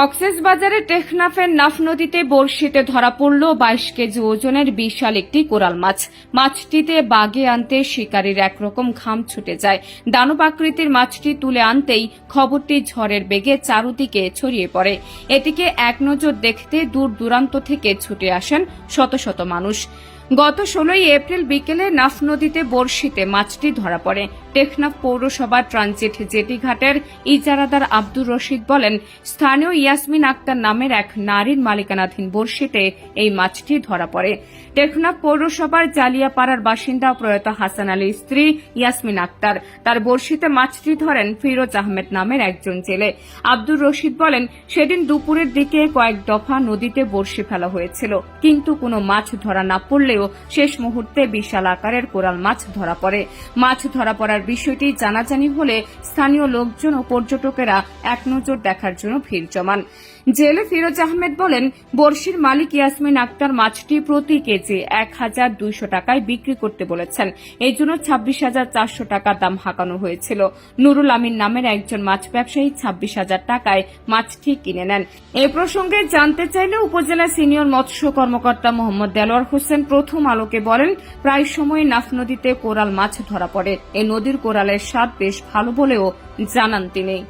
কক্সেস বাজারে টেকনাফের নাফ নদীতে বড়শিতে ধরা পড়ল বাইশ কেজি ওজনের বিশাল একটি কোরাল মাছ। মাছটিতে বাগে আনতে শিকারীর একরকম ঘাম ছুটে যায়। দানব আকৃতির মাছটি তুলে আনতেই খবরটি ঝড়ের বেগে চারুদিকে ছড়িয়ে পড়ে। এটিকে এক নজর দেখতে দূর দূরান্ত থেকে ছুটে আসেন শত শত মানুষ। গত ষোলোই এপ্রিল বিকেলে নাফ নদীতে বড়শিতে মাছটি ধরা পড়ে। টেকনাফ পৌরসভার ট্রানজিট জেটি ঘাটের ইজারাদার আব্দুর রশিদ বলেন, স্থানীয় ইয়াসমিন আক্তার নামের এক নারীর মালিকানাধীন বড়শিতে এই মাছটি ধরা পড়ে। টেকনাফ পৌরসভার জালিয়াপাড়ার বাসিন্দা প্রয়াত হাসান আলীর স্ত্রী ইয়াসমিন আক্তার। তার বড়শিতে মাছটি ধরেন ফিরোজ আহমেদ নামের একজন জেলে। আব্দুর রশিদ বলেন, সেদিন দুপুরের দিকে কয়েক দফা নদীতে বড়শি ফেলা হয়েছিল, কিন্তু কোনো মাছ ধরা না পড়লেও শেষ মুহূর্তে বিশাল আকারের কোরাল মাছ ধরা পড়ে। মাছ ধরা পড়ার বিষয়টি জানাজানি হলে স্থানীয় লোকজন ও পর্যটকেরা এক নজর দেখার জন্য ভিড় জমান। জেলে ফিরোজ আহমেদ বলেন বর্ষির মালিক ইয়াসমিন আক্তার মাছটি প্রতি কেজি এক হাজার দুইশো টাকায় বিক্রি করতে বলেছেন। এই জন্য ছাব্বিশ হাজার চারশো টাকা দাম হাঁকানো হয়েছিল। নুরুল আমিন নামের একজন মাছ ব্যবসায়ী ছাব্বিশ হাজার টাকায় মাছটি কিনে নেন। এ প্রসঙ্গে জানতে চাইলে উপজেলা সিনিয়র মৎস্য কর্মকর্তা মোহাম্মদ দেলোয়ার হোসেন প্রথম আলোকে বলেন, প্রায় সময় নাফ নদীতে কোরাল মাছ ধরা পড়ে। এ নদীর কোরালের স্বাদ বেশ ভালো বলেও জানান তিনি।